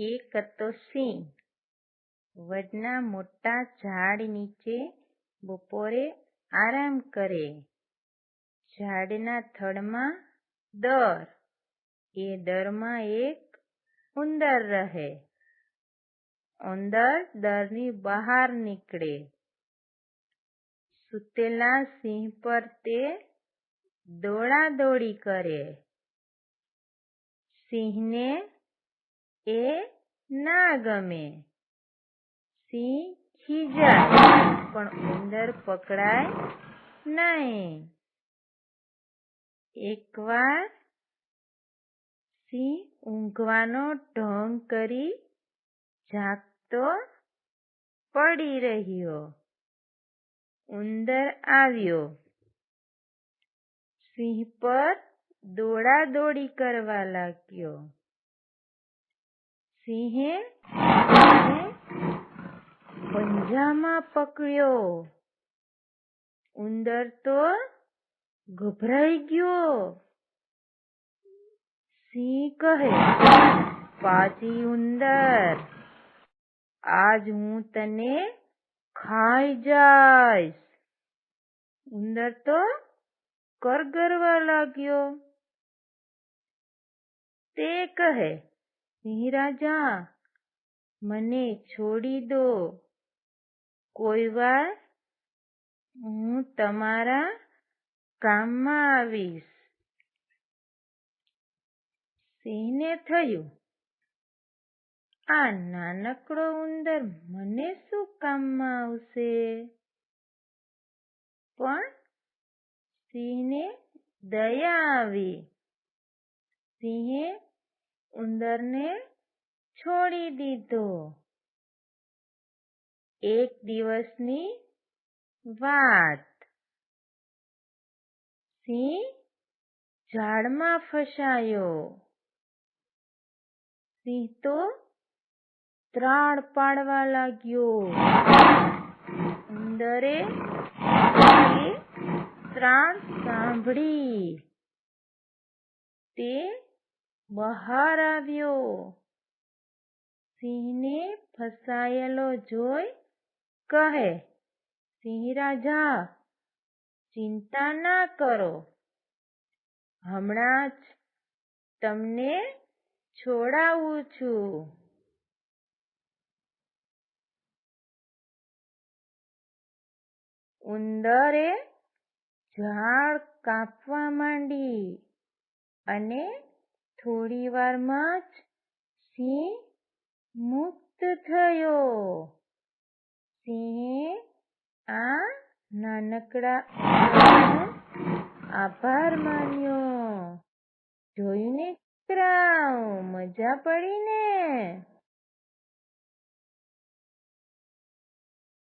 એક હતો સિંહ. વડના મોટા ઝાડ નીચે બપોરે આરામ કરે. ઝાડના થડમાં દર. એ દરમાં એક ઉંદર રહે. ઉંદર દરની બહાર નીકળે. સૂતેલા સિંહ પર તે દોડાદોડી કરે. સિંહને એ ના ગમે. સિંહ ખીજાય, પણ ઉંદર પકડાય નહીં. એકવાર સિંહ ઊંઘવાનો ઢોંગ કરી જાગતો પડી રહ્યો. ઉંદર આવ્યો. સિંહ પર દોડાદોડી કરવા લાગ્યો. સિંહે પંજામાં પકડ્યો. ઉંદર તો ગભરાઈ ગયો. સિંહ કહે પાજી ઉંદર, આજ હું તને ખાઈ જાઈશ. ઉંદર તો કરગરવા લાગ્યો. તે કહે સિંહ મને છોડી દો. કોઈ વાર હું તમારા કામમાં આવીશ. સિંહને થયું? આ નાનકડો ઉંદર મને શું કામમાં આવશે? પણ સિંહને દયા આવી. સિંહે ઉંદરને છોડી દીધો. એક દિવસની વાત. સિંહ ઝાડમાં ફસાયો. સિંહ તો ત્રાડ પાડવા લાગ્યો. ઉંદરે તે ત્રાડ સાંભળી. તે બહાર આવ્યો. સિંહને ફસાયેલો જોઈ કહે સિંહ રાજા ચિંતા ના કરો. હમણાં જ તમને છોડાવું છું. ઉંદરે ઝાડ કાપવા માંડી અને થોડી વારમાં જ સિંહ મુક્ત થયો. સિંહે આ નાનકડા આભાર માન્યો. જોયું ને દીકરાઓ મજા પડી ને